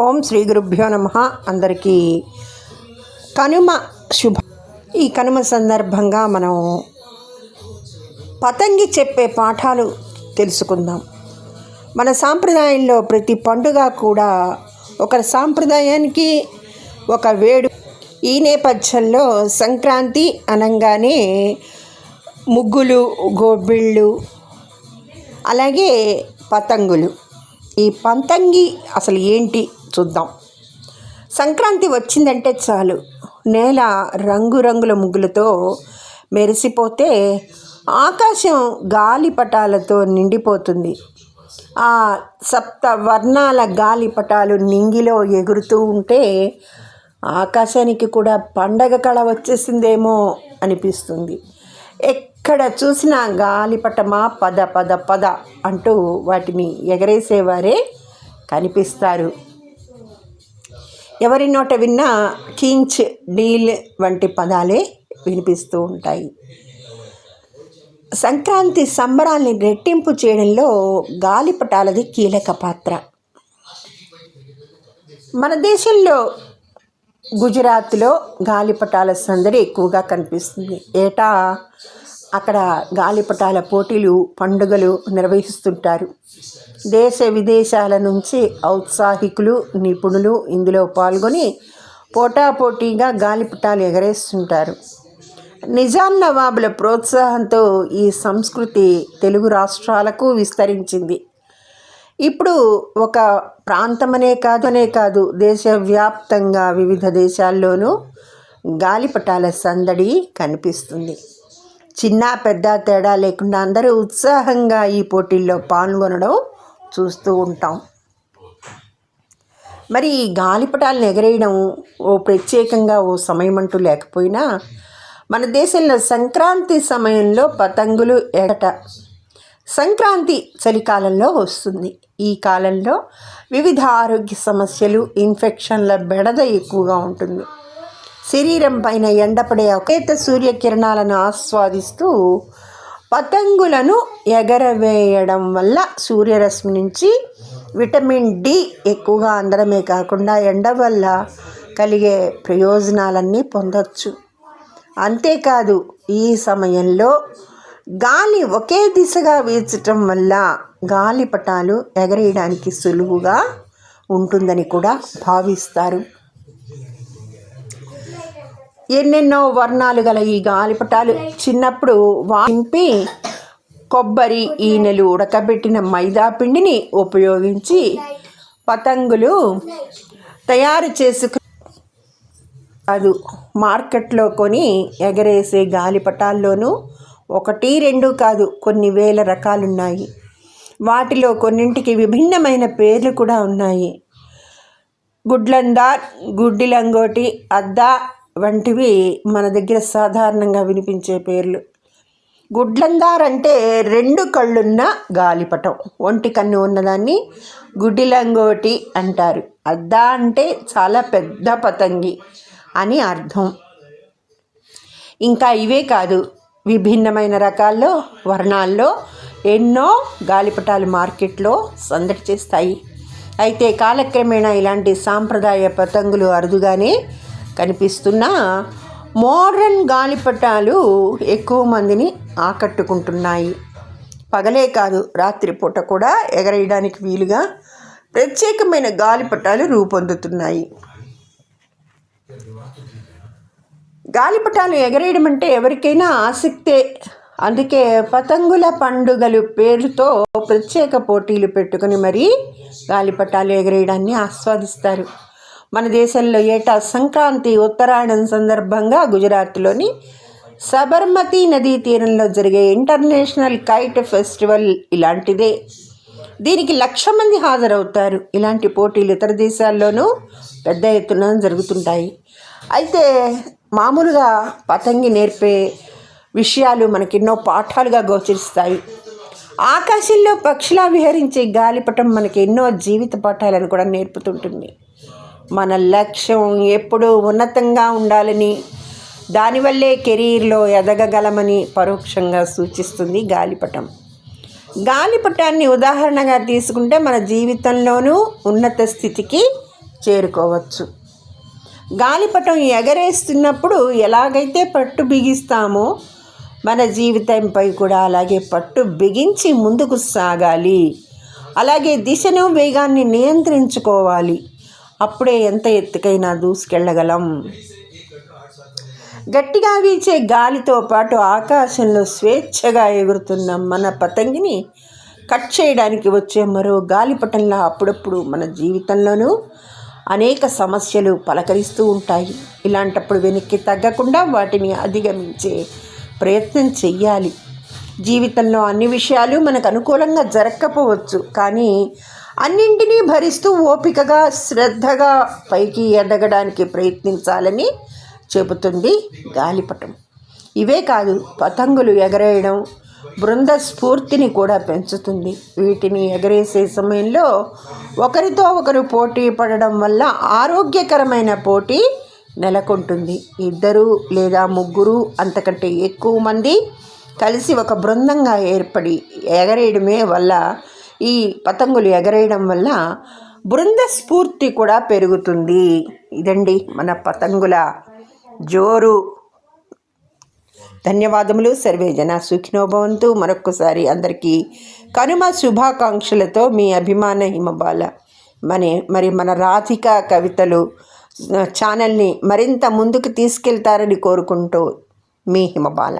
ఓం శ్రీ గురుభ్యో నమ. అందరికీ కనుమ శుభ ఈ కనుమ సందర్భంగా మనం పతంగి చెప్పే పాఠాలు తెలుసుకుందాం. మన సాంప్రదాయంలో ప్రతి పండుగ కూడా ఒక సాంప్రదాయానికి ఒక వేడు. ఈ నేపథ్యంలో సంక్రాంతి అనగానే ముగ్గులు గోబిళ్ళు అలాగే పతంగులు. ఈ పంతంగి అసలు ఏంటి? చూద్దాం. సంక్రాంతి వచ్చిందంటే చాలు. నేల రంగురంగుల ముగ్గులతో మెరిసిపోతే ఆకాశం గాలిపటాలతో నిండిపోతుంది. ఆ సప్త వర్ణాల గాలిపటాలు నింగిలో ఎగురుతూ ఉంటే ఆకాశానికి కూడా పండగ కళ వచ్చేసిందేమో అనిపిస్తుంది. ఎక్కడ చూసినా గాలిపటమా పద పద పద అంటూ వాటిని ఎగరేసేవారే కనిపిస్తారు. ఎవరి నోట విన్నా కీంచ్ డీల్ వంటి పదాలే వినిపిస్తూ ఉంటాయి. సంక్రాంతి సంబరాల్ని రెట్టింపు చేయడంలో గాలిపటాలది కీలక పాత్ర. మన దేశంలో గుజరాత్లో గాలిపటాల సందడి ఎక్కువగా కనిపిస్తుంది. ఏటా? అక్కడ గాలిపటాల పోటీలు పండుగలు నిర్వహిస్తుంటారు. దేశ విదేశాల నుంచి ఔత్సాహికులు నిపుణులు ఇందులో పాల్గొని పోటాపోటీగా గాలిపటాలు ఎగరేస్తుంటారు. నిజాం నవాబుల ప్రోత్సాహంతో ఈ సంస్కృతి తెలుగు రాష్ట్రాలకు విస్తరించింది. ఇప్పుడు ఒక ప్రాంతమనే కాదనే కాదు దేశవ్యాప్తంగా వివిధ దేశాల్లోనూ గాలిపటాల సందడి కనిపిస్తుంది. చిన్న పెద్ద తేడా లేకుండా అందరూ ఉత్సాహంగా ఈ పోటీల్లో పాల్గొనడం చూస్తూ ఉంటాం. మరి ఈ గాలిపటాలను ఎగరేయడం ఓ ప్రత్యేకంగా ఓ సమయం అంటూ లేకపోయినా మన దేశంలో సంక్రాంతి సమయంలో పతంగులు ఎగట సంక్రాంతి చలికాలంలో వస్తుంది. ఈ కాలంలో వివిధ ఆరోగ్య సమస్యలు ఇన్ఫెక్షన్ల బెడద ఎక్కువగా ఉంటుంది. శరీరం పైన ఎండపడే అకేత సూర్యకిరణాలను ఆస్వాదిస్తూ పతంగులను ఎగరవేయడం వల్ల సూర్యరశ్మి నుంచి విటమిన్ డి ఎక్కువగా అందడమే కాకుండా ఎండ వల్ల కలిగే ప్రయోజనాలన్నీ పొందవచ్చు అంతేకాదు ఈ సమయంలో గాలి ఒకే దిశగా వీచటం వల్ల గాలిపటాలు ఎగరేయడానికి సులువుగా ఉంటుందని కూడా భావిస్తారు. ఎన్నెన్నో వర్ణాలు గల ఈ గాలిపటాలు చిన్నప్పుడు వాంపి కొబ్బరి ఈనెలు ఉడకబెట్టిన మైదా పిండిని ఉపయోగించి పతంగులు తయారు చేసుకు అది మార్కెట్లో కొని ఎగరేసే గాలిపటాల్లోనూ ఒకటి రెండు కాదు కొన్ని వేల రకాలున్నాయి. వాటిలో కొన్నింటికి విభిన్నమైన పేర్లు కూడా ఉన్నాయి. గుడ్లందార్ గుడ్డి లంగోటి అద్దా వంటివి మన దగ్గర సాధారణంగా వినిపించే పేర్లు. గుడ్లందార్ అంటే రెండు కళ్ళున్న గాలిపటం. ఒంటి కన్ను ఉన్నదాన్ని గుడ్డిలంగోటి అంటారు. అద్దా అంటే చాలా పెద్ద పతంగి అని అర్థం. ఇంకా ఇవే కాదు విభిన్నమైన రకాల్లో వర్ణాల్లో ఎన్నో గాలిపటాలు మార్కెట్లో సందడి చేస్తాయి. అయితే కాలక్రమేణా ఇలాంటి సాంప్రదాయ పతంగులు అరుదుగానే కనిపిస్తున్న. మోడ్రన్ గాలిపటాలు ఎక్కువ మందిని ఆకట్టుకుంటున్నాయి. పగలే కాదు రాత్రిపూట కూడా ఎగరేయడానికి వీలుగా ప్రత్యేకమైన గాలిపటాలు రూపొందుతున్నాయి. గాలిపటాలు ఎగరేయడం అంటే ఎవరికైనా ఆసక్తే. అందుకే పతంగుల పండుగలు పేరుతో ప్రత్యేక పోటీలు పెట్టుకుని మరీ గాలిపటాలు ఎగరేయడాన్ని ఆస్వాదిస్తారు. మన దేశంలో ఏటా సంక్రాంతి ఉత్తరాయణం సందర్భంగా గుజరాత్లోని సబర్మతి నదీ తీరంలో జరిగే ఇంటర్నేషనల్ కైట్ ఫెస్టివల్ ఇలాంటిదే. దీనికి లక్ష మంది హాజరవుతారు. ఇలాంటి పోటీలు ఇతర దేశాల్లోనూ పెద్ద ఎత్తున జరుగుతుంటాయి. అయితే మామూలుగా పతంగి నేర్పే విషయాలు మనకెన్నో పాఠాలుగా గోచరిస్తాయి. ఆకాశంలో పక్షిలా విహరించే గాలిపటం మనకి ఎన్నో జీవిత పాఠాలను కూడా నేర్పుతుంటుంది. మన లక్ష్యం ఎప్పుడూ ఉన్నతంగా ఉండాలని దానివల్లే కెరీర్లో ఎదగగలమని పరోక్షంగా సూచిస్తుంది గాలిపటం. గాలిపటాన్ని ఉదాహరణగా తీసుకుంటే మన జీవితంలోనూ ఉన్నత స్థితికి చేరుకోవచ్చు. గాలిపటం ఎగరేస్తున్నప్పుడు ఎలాగైతే పట్టు బిగిస్తామో మన జీవితంపై కూడా అలాగే పట్టు బిగించి ముందుకు సాగాలి. అలాగే దిశను వేగాన్ని నియంత్రించుకోవాలి. అప్పుడే ఎంత ఎత్తుకైనా దూసుకెళ్ళగలం. గట్టిగా వీచే గాలితో పాటు ఆకాశంలో స్వేచ్ఛగా ఎగురుతున్న మన పతంగిని కట్ చేయడానికి వచ్చే మరో గాలిపటంలా అప్పుడప్పుడు మన జీవితంలోనూ అనేక సమస్యలు పలకరిస్తూ ఉంటాయి. ఇలాంటప్పుడు వెనక్కి తగ్గకుండా వాటిని అధిగమించే ప్రయత్నం చెయ్యాలి. జీవితంలో అన్ని విషయాలు మనకు అనుకూలంగా జరగకపోవచ్చు కానీ అన్నింటినీ భరిస్తూ ఓపికగా శ్రద్ధగా పైకి ఎదగడానికి ప్రయత్నించాలని చెబుతుంది గాలిపటం. ఇవే కాదు పతంగులు ఎగరేయడం బృంద స్ఫూర్తిని కూడా పెంచుతుంది. వీటిని ఎగరేసే సమయంలో ఒకరితో ఒకరు పోటీ పడడం వల్ల ఆరోగ్యకరమైన పోటీ నెలకొంటుంది. ఇద్దరు లేదా ముగ్గురు అంతకంటే ఎక్కువ మంది కలిసి ఒక బృందంగా ఏర్పడి ఎగరేయడమే వల్ల ఈ పతంగులు ఎగరేయడం వల్ల బృంద స్ఫూర్తి కూడా పెరుగుతుంది. ఇదండి మన పతంగుల జోరు. ధన్యవాదములు. సర్వే జన సుఖినోభవంతు. మరొక్కసారి అందరికీ కనుమ శుభాకాంక్షలతో మీ అభిమాన హిమబాల. మరి మరి మన రాధిక కవితలు ఛానల్ని మరింత ముందుకు తీసుకెళ్తారని కోరుకుంటూ మీ హిమబాల.